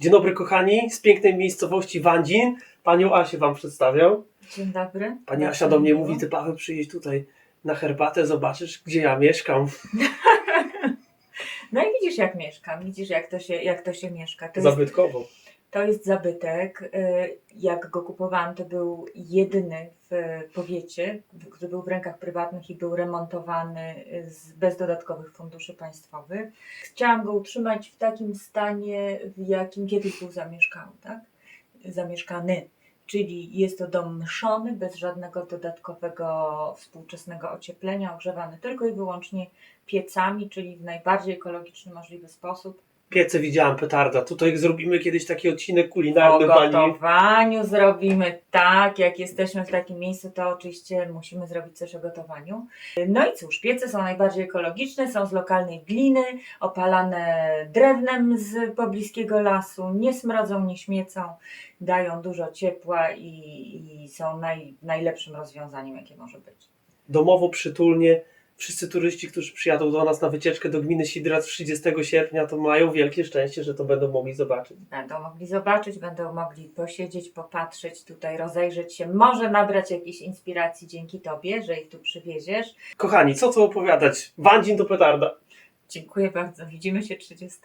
Dzień dobry kochani, z pięknej miejscowości Wandzin. Panią Asię Wam przedstawiam. Dzień dobry. Pani Asia do mnie mówi, ty Paweł przyjedź tutaj na herbatę, zobaczysz gdzie ja mieszkam. No i widzisz jak mieszkam, widzisz jak to się, jak to się mieszka. To jest, Zabytkowo. To jest zabytek. Y, Jak go kupowałam, to był jedyny w powiecie, który był w rękach prywatnych i był remontowany z, bez dodatkowych funduszy państwowych. Chciałam go utrzymać w takim stanie, w jakim kiedyś był tak? Zamieszkany. Czyli jest to dom mszony, bez żadnego dodatkowego współczesnego ocieplenia, ogrzewany tylko i wyłącznie piecami, czyli w najbardziej ekologiczny możliwy sposób. Piece widziałam, petarda. Tutaj zrobimy kiedyś taki odcinek O kulinarny pani. gotowaniu zrobimy tak, jak jesteśmy w takim miejscu, to oczywiście musimy zrobić coś o gotowaniu. No i cóż, piece są najbardziej ekologiczne, są z lokalnej gliny, opalane drewnem z pobliskiego lasu, nie smrodzą, nie śmiecą, dają dużo ciepła i, i są naj, najlepszym rozwiązaniem, jakie może być. Domowo, przytulnie. Wszyscy turyści, którzy przyjadą do nas na wycieczkę do gminy Sidrat 30 sierpnia, to mają wielkie szczęście, że to będą mogli zobaczyć. Będą mogli zobaczyć, będą mogli posiedzieć, popatrzeć tutaj, rozejrzeć się, może nabrać jakiejś inspiracji dzięki Tobie, że ich tu przywieziesz. Kochani, co tu opowiadać? Wandzin to petarda. Dziękuję bardzo. Widzimy się 30.